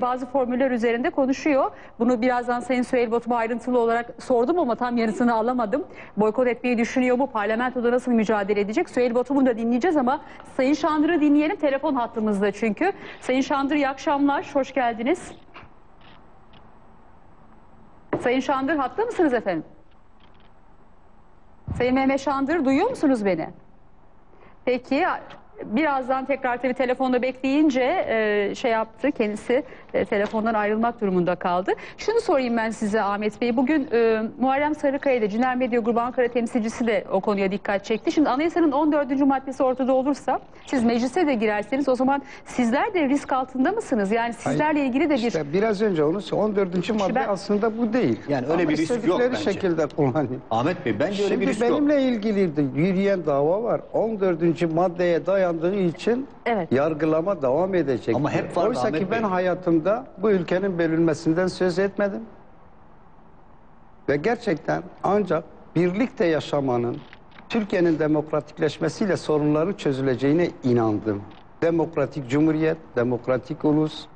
bazı formüller üzerinde konuşuyor. Bunu birazdan Sayın Süheyl Batum'a ayrıntılı olarak sordum ama tam yarısını alamadım. Boykot etmeyi düşünüyor mu? Parlamentoda nasıl mücadele edecek? Süheyl Batum'u da dinleyeceğiz ama Sayın Şandır'ı dinleyelim. Telefon hattımızda çünkü. Sayın Şandır iyi akşamlar. Hoş geldiniz. Sayın Şandır hatta mısınız efendim? Sayın Mehmet Şandır duyuyor musunuz beni? Peki birazdan tekrar tabii telefonda bekleyince e, şey yaptı kendisi e, telefondan ayrılmak durumunda kaldı. Şunu sorayım ben size Ahmet Bey. Bugün e, Muharrem Sarıkaya da Ciner Medya Grubu Ankara temsilcisi de o konuya dikkat çekti. Şimdi anayasanın 14. maddesi ortada olursa siz meclise de girerseniz o zaman sizler de risk altında mısınız? Yani sizlerle ilgili de bir İşte biraz önce onu 14. madde ben- aslında bu değil. Yani öyle Ama bir risk yok bence. şekilde kullanıyor. Ahmet Bey bence öyle Şimdi bir risk yok. benimle ilgili yürüyen dava var. 14. maddeye dayandığı için Evet. yargılama devam edecek. Ama hep vardı Oysa ki ben Bey. hayatımda bu ülkenin bölünmesinden söz etmedim. Ve gerçekten ancak birlikte yaşamanın Türkiye'nin demokratikleşmesiyle sorunların çözüleceğine inandım. Demokratik cumhuriyet, demokratik ulus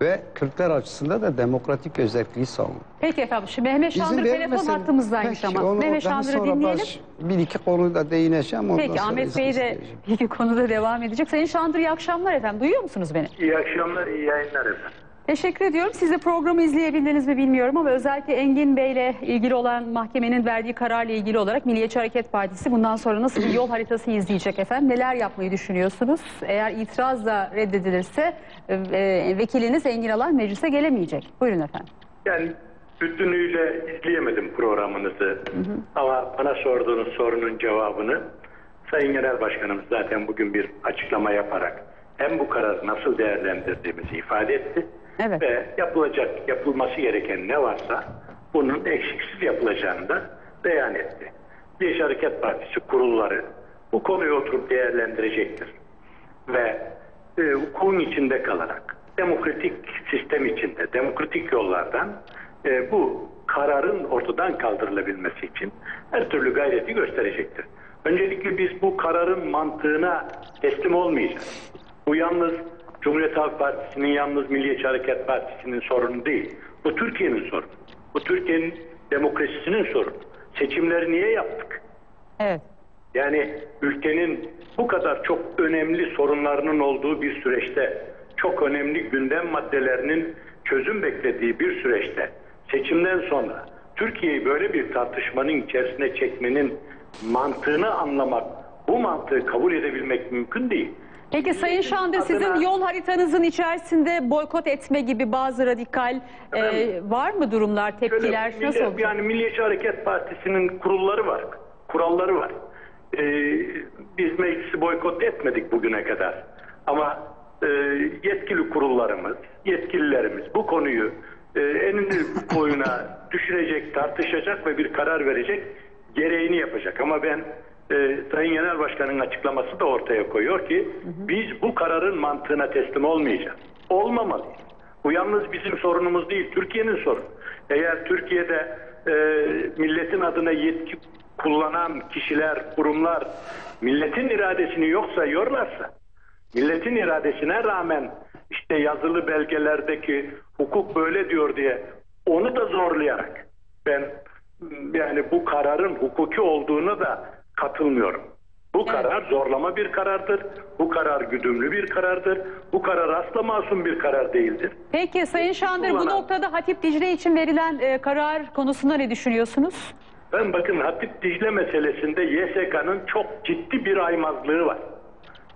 ve Kürtler açısından da demokratik özelliği savundum. Peki efendim. Şimdi Mehmet Şandır telefon hattımızdaymış ama. Mehmet Şandır'ı dinleyelim. baş- bir iki konuda değineceğim. ondan Peki Ahmet Bey de bir iki konuda devam edecek. Sayın Şandır iyi akşamlar efendim. Duyuyor musunuz beni? İyi akşamlar, iyi yayınlar efendim. Teşekkür ediyorum. Siz de programı izleyebildiniz mi bilmiyorum ama özellikle Engin Bey'le ilgili olan mahkemenin verdiği kararla ilgili olarak Milliyetçi Hareket Partisi bundan sonra nasıl bir yol haritası izleyecek efendim? Neler yapmayı düşünüyorsunuz? Eğer itiraz da reddedilirse e, vekiliniz Engin Alan meclise gelemeyecek. Buyurun efendim. Yani bütünüyle izleyemedim programınızı. Ama bana sorduğunuz sorunun cevabını Sayın Genel Başkanımız zaten bugün bir açıklama yaparak hem bu kararı nasıl değerlendirdiğimizi ifade etti. Evet. Ve yapılacak, yapılması gereken ne varsa bunun eksiksiz yapılacağını da beyan etti. Milliyetçi Hareket Partisi kurulları bu konuyu oturup değerlendirecektir. Ve e, hukukun içinde kalarak demokratik sistem içinde, demokratik yollardan e, bu kararın ortadan kaldırılabilmesi için her türlü gayreti gösterecektir. Öncelikle biz bu kararın mantığına teslim olmayacağız. Bu yalnız Cumhuriyet Halk Partisi'nin, yalnız Milliyetçi Hareket Partisi'nin sorunu değil. Bu Türkiye'nin sorunu. Bu Türkiye'nin demokrasisinin sorunu. Seçimleri niye yaptık? Evet. Yani ülkenin bu kadar çok önemli sorunlarının olduğu bir süreçte, çok önemli gündem maddelerinin çözüm beklediği bir süreçte, seçimden sonra Türkiye'yi böyle bir tartışmanın içerisine çekmenin mantığını anlamak, bu mantığı kabul edebilmek mümkün değil. Peki Sayın Şandır sizin yol haritanızın içerisinde boykot etme gibi bazı radikal e, var mı durumlar, tepkiler? Şöyle, Nasıl olacak? Yani Milliyetçi Hareket Partisi'nin kurulları var, kuralları var. Ee, biz meclisi boykot etmedik bugüne kadar. Ama e, yetkili kurullarımız, yetkililerimiz bu konuyu e, enini boyuna düşürecek, tartışacak ve bir karar verecek gereğini yapacak. Ama ben e, Sayın Genel Başkan'ın açıklaması da ortaya koyuyor ki biz bu kararın mantığına teslim olmayacağız. Olmamalıyız. Bu yalnız bizim sorunumuz değil, Türkiye'nin sorunu. Eğer Türkiye'de e, milletin adına yetki kullanan kişiler, kurumlar milletin iradesini yok sayıyorlarsa, milletin iradesine rağmen işte yazılı belgelerdeki hukuk böyle diyor diye onu da zorlayarak ben yani bu kararın hukuki olduğunu da katılmıyorum. Bu karar zorlama bir karardır. Bu karar güdümlü bir karardır. Bu karar asla masum bir karar değildir. Peki Sayın Şandır bu noktada Hatip Dicle için verilen e, karar konusunda ne düşünüyorsunuz? Ben bakın Hatip Dicle meselesinde YSK'nın çok ciddi bir aymazlığı var.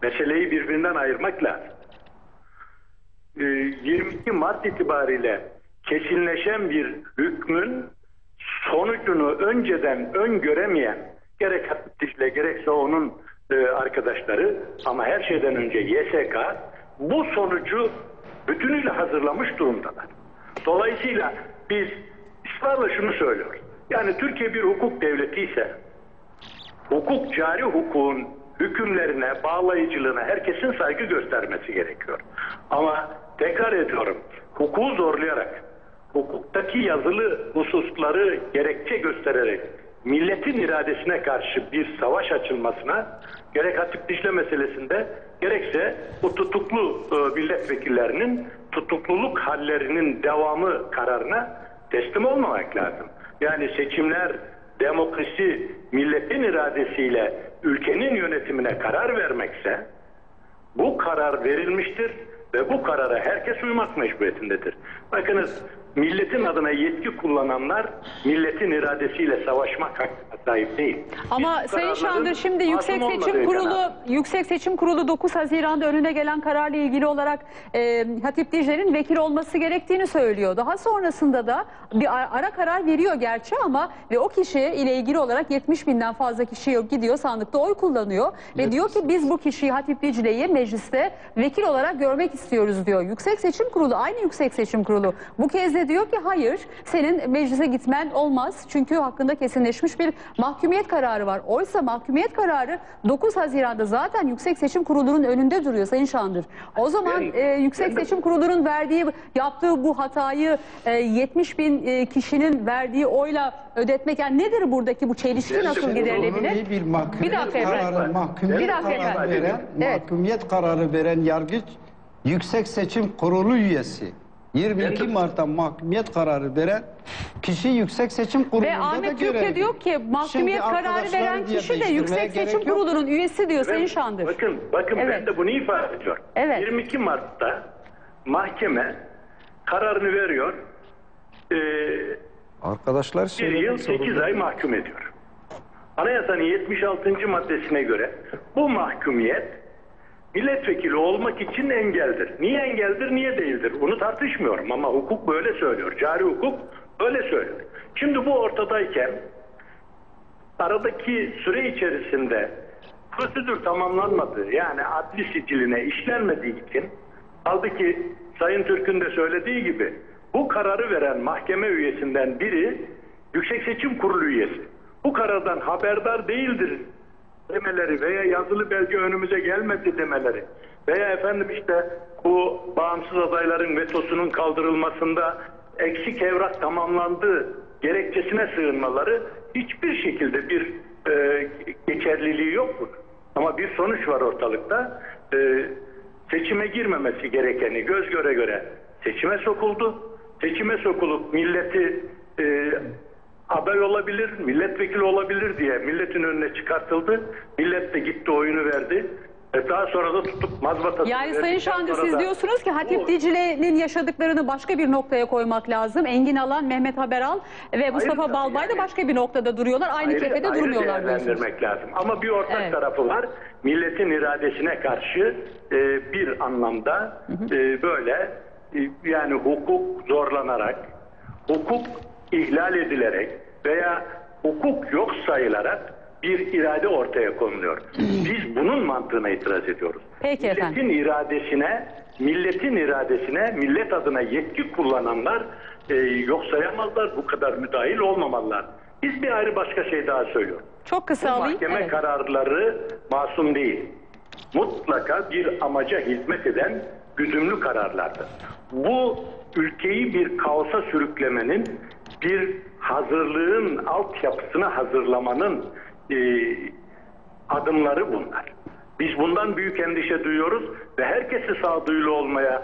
Meseleyi birbirinden ayırmak lazım. Ee, 22 Mart itibariyle kesinleşen bir hükmün sonucunu önceden öngöremeyen gerek Hatip Dicle gerekse onun e, arkadaşları ama her şeyden önce YSK bu sonucu bütünüyle hazırlamış durumdalar. Dolayısıyla biz ısrarla şunu söylüyoruz. Yani Türkiye bir hukuk devleti ise hukuk cari hukukun hükümlerine, bağlayıcılığına herkesin saygı göstermesi gerekiyor. Ama tekrar ediyorum, hukuku zorlayarak, hukuktaki yazılı hususları gerekçe göstererek milletin iradesine karşı bir savaş açılmasına gerek Hatip Dicle meselesinde gerekse bu tutuklu e, milletvekillerinin tutukluluk hallerinin devamı kararına teslim olmamak lazım. Yani seçimler demokrasi milletin iradesiyle ülkenin yönetimine karar vermekse bu karar verilmiştir ve bu karara herkes uymak mecburiyetindedir. Bakınız milletin adına yetki kullananlar milletin iradesiyle savaşmak hakkına sahip değil. Ama Biz Sayın Şandır şimdi Yüksek Seçim Kurulu kanaat- Yüksek Seçim Kurulu 9 Haziran'da önüne gelen kararla ilgili olarak e, Hatip Dicle'nin vekil olması gerektiğini söylüyor. Daha sonrasında da bir ara ara karar veriyor gerçi ama ve o kişi ile ilgili olarak 70 binden fazla kişi yok gidiyor sandıkta oy kullanıyor ve diyor ki biz bu kişiyi Hatip Dicle'yi mecliste vekil olarak görmek istiyoruz diyor. Yüksek Seçim Kurulu aynı Yüksek Seçim Kurulu bu kez de diyor ki hayır senin meclise gitmen olmaz çünkü hakkında kesinleşmiş bir mahkumiyet kararı var. Oysa mahkumiyet kararı 9 Haziran'da zaten Yüksek Seçim Kurulu'nun önünde duruyor Sayın Şandır. O zaman e, Yüksek Seçim Kurulu'nun verdiği yaptığı bu hatayı e, 70 bin e, kişinin verdiği oyla ödetmek yani nedir buradaki bu çelişki nasıl giderilebilir? bir mahkumiyet Bir dakika efendim. kararı, mahkumiyet Bir dakika kararı efendim. veren, Evet. mahkumiyet kararı veren yargıç Yüksek Seçim Kurulu üyesi. 22 Ben de- Mart'ta mahkumiyet kararı veren kişi Yüksek Seçim Kurulu'nda Ve da Ahmet Türkiye görevli. diyor ki mahkumiyet Şimdi kararı arkadaşlar veren diye kişi de değiştirmeye Yüksek gerek Seçim yok. Kurulu'nun üyesi diyor Sayın Şandır. Bakın, bakın Evet. ben de bunu ifade ediyorum. Evet. 22 Mart'ta mahkeme kararını veriyor. Ee, Arkadaşlar bir yıl sorun 8 yok. ay mahkum ediyor. Anayasanın 76. maddesine göre bu mahkumiyet milletvekili olmak için engeldir. Niye engeldir, niye değildir? Bunu tartışmıyorum ama hukuk böyle söylüyor. Cari hukuk öyle söylüyor. Şimdi bu ortadayken aradaki süre içerisinde prosedür tamamlanmadığı yani adli siciline işlenmediği için kaldı ki Sayın Türk'ün de söylediği gibi bu kararı veren mahkeme üyesinden biri Yüksek Seçim Kurulu üyesi. Bu karardan haberdar değildir demeleri veya yazılı belge önümüze gelmedi demeleri veya efendim işte bu bağımsız adayların vetosunun kaldırılmasında eksik evrak tamamlandı gerekçesine sığınmaları hiçbir şekilde bir e, geçerliliği yok. Ama bir sonuç var ortalıkta. E, seçime girmemesi gerekeni göz göre göre seçime sokuldu. Seçime sokulup milleti e, aday olabilir, milletvekili olabilir diye milletin önüne çıkartıldı. Millet de gitti oyunu verdi. E daha sonra da tutup mazbatası Yani Sayın sonra siz da diyorsunuz ki Hatip Dicle'nin yaşadıklarını başka bir noktaya koymak lazım. Engin Alan, Mehmet Haberal ve Mustafa tabii Balbay da yani. başka bir noktada duruyorlar. Aynı ayrı- kefede ayrı durmuyorlar diyorsunuz. lazım. Ama bir ortak Evet. tarafı var. Milletin iradesine karşı e, bir anlamda e, böyle e, yani hukuk zorlanarak, hukuk ihlal edilerek veya hukuk yok sayılarak bir irade ortaya konuluyor. Biz bunun mantığına itiraz ediyoruz. Peki milletin efendim. iradesine, milletin iradesine, millet adına yetki kullananlar e, yok sayamazlar. Bu kadar müdahil olmamalılar. Biz bir ayrı başka şey daha söylüyoruz. Çok Bu kısa alayım. mahkeme Evet. kararları masum değil. Mutlaka bir amaca hizmet eden güdümlü kararlardır. Bu ülkeyi bir kaosa sürüklemenin, bir hazırlığın altyapısını hazırlamanın e, adımları bunlar. Biz bundan büyük endişe duyuyoruz ve herkesi sağduyulu olmaya,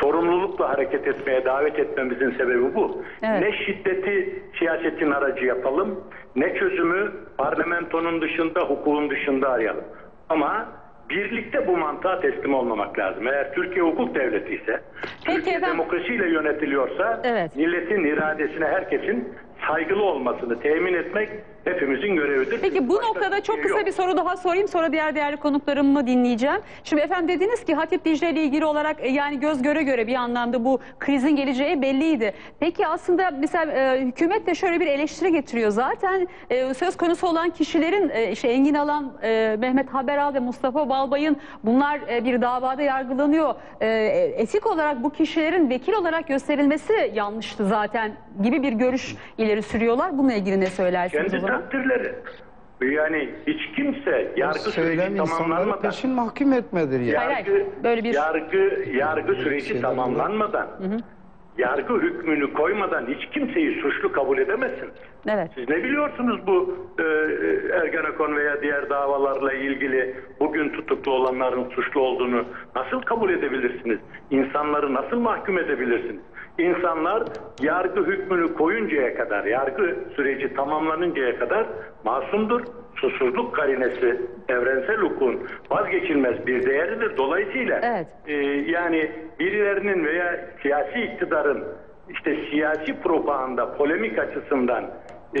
sorumlulukla hareket etmeye davet etmemizin sebebi bu. Evet. Ne şiddeti siyasetin aracı yapalım, ne çözümü parlamentonun dışında, hukukun dışında arayalım. Ama birlikte bu mantığa teslim olmamak lazım. Eğer Türkiye hukuk devleti ise, Peki Türkiye efendim. demokrasiyle yönetiliyorsa, Evet. milletin iradesine herkesin saygılı olmasını temin etmek hepimizin görevidir. Peki bu Başka noktada çok şey kısa yok. bir soru daha sorayım sonra diğer değerli konuklarımı dinleyeceğim. Şimdi efendim dediniz ki Hatip Dicle ile ilgili olarak e, yani göz göre göre bir anlamda bu krizin geleceği belliydi. Peki aslında mesela e, hükümet de şöyle bir eleştiri getiriyor. Zaten e, söz konusu olan kişilerin e, işte Engin Alan, e, Mehmet Haberal ve Mustafa Balbay'ın bunlar e, bir davada yargılanıyor. E, etik olarak bu kişilerin vekil olarak gösterilmesi yanlıştı zaten gibi bir görüş ileri sürüyorlar. Bununla ilgili ne söylersiniz o Kendi zaman? Takdirleri. Yani hiç kimse yargı süreci Söylem insanları tamamlanmadan peşin mahkum etmedir yani. Hayır, hayır. yargı, Böyle bir- yargı, yargı süreci şeyler tamamlanmadan yargı hükmünü koymadan hiç kimseyi suçlu kabul edemezsiniz. Evet. Siz ne biliyorsunuz bu e, Ergenekon veya diğer davalarla ilgili bugün tutuklu olanların suçlu olduğunu nasıl kabul edebilirsiniz? İnsanları nasıl mahkum edebilirsiniz? İnsanlar yargı hükmünü koyuncaya kadar, yargı süreci tamamlanıncaya kadar masumdur. Susuzluk karinesi evrensel hukukun vazgeçilmez bir değeridir. Dolayısıyla Evet. e, yani birilerinin veya siyasi iktidarın işte siyasi propaganda, polemik açısından e,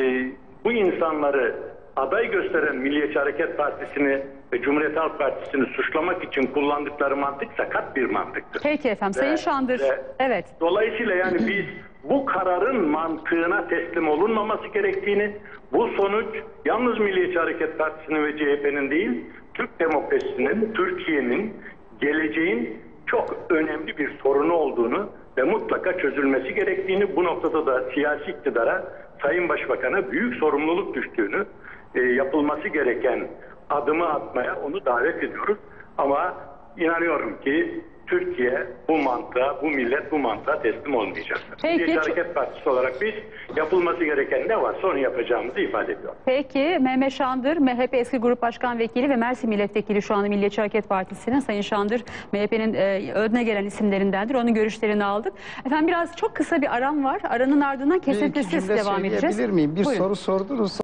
bu insanları aday gösteren Milliyetçi Hareket Partisi'ni ve Cumhuriyet Halk Partisi'ni suçlamak için kullandıkları mantık sakat bir mantıktır. Peki efendim. Sayın Ve- Şandır. ve- Evet. Dolayısıyla yani biz bu kararın mantığına teslim olunmaması gerektiğini, bu sonuç yalnız Milliyetçi Hareket Partisi'nin ve CHP'nin değil, Türk demokrasisinin, Türkiye'nin, geleceğin çok önemli bir sorunu olduğunu ve mutlaka çözülmesi gerektiğini, bu noktada da siyasi iktidara, Sayın Başbakan'a büyük sorumluluk düştüğünü, e, yapılması gereken adımı atmaya onu davet ediyoruz. Ama inanıyorum ki Türkiye bu mantığa, bu millet bu mantığa teslim olmayacaktır. Peki, Milliyetçi Hareket Partisi olarak biz yapılması gereken ne varsa onu yapacağımızı ifade ediyoruz. Peki Mehmet Şandır, MHP eski grup başkan vekili ve Mersin milletvekili şu anda Milliyetçi Hareket Partisi'nin. Sayın Şandır MHP'nin e, önüne gelen isimlerindendir. Onun görüşlerini aldık. Efendim biraz çok kısa bir aram var. Aranın ardından Bir kesintisiz devam edeceğiz. söyleyebilir miyim? Bir Buyurun. soru sordunuz.